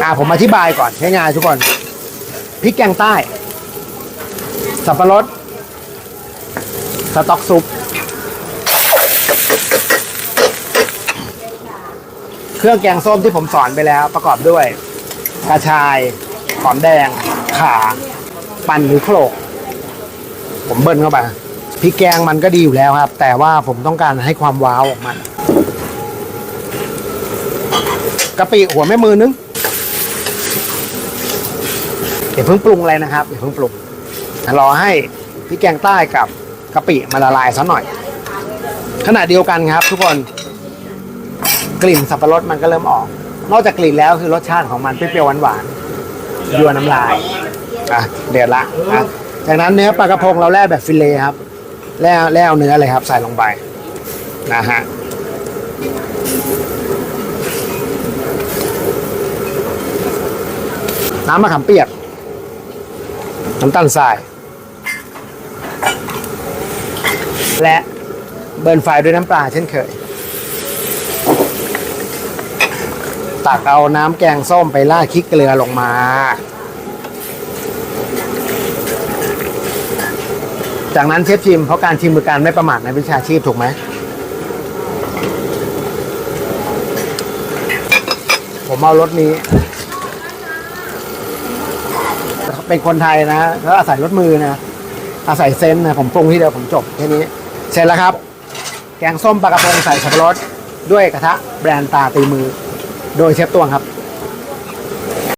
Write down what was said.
อ่าผมอธิบายก่อนง่ายๆทุกคนพริกแกงใต้ สับปะรด สต๊อกซุป เครื่องแกงส้มที่ผมสอนไปแล้วประกอบด้วยกระชายหอมแดง ขา ปั่นหรือโขลก ผมเบิ้ลเข้าไปพริกแกงมันก็ดีอยู่แล้วครับ แต่ว่าผมต้องการให้ความว้าวออกมากะปิหัวแม่มือนึง อย่าเพิ่งปรุงอะไรนะครับอย่าเพิ่งปรุงรอให้พริกแกงใต้กับกะปิมาละลายสักหน่อย ขณะเดียวกันครับ ทุกคนกลิ่นสับปะรดมันก็เริ่มออก นอกจากกลิ่นแล้วคือรสชาติของมันเปรี้ยวหวานๆยัวน้ำลายอะเดือดละอะจากนั้นเนื้อปลากระพงเราแล่แบบฟิเลครับแล่แล่เนื้อเลยครับ ใส่ลงไปนะฮะน้ำมะขามเปียก น้ำตาลทราย และเบิร์นไฟด้วยน้ำปลาเช่นเคย ตักเอาน้ำแกงส้มไปราดคิกเกลือลงมา จากนั้นเชฟชิมเพราะการชิมคือการไม่ประมาทในวิชาชีพถูกไหมผมเอารสนี้ เป็นคนไทยนะแล้วอาศัยรถมือนะอาศัยเซนนะผมปรุงที่เดียวผมจบแค่นี้เสร็จแล้วครับ แกงส้มปลากระพงใส่สับปะรดด้วยกระทะแบรนด์ตาตีมือ โดยเชฟตวงครับ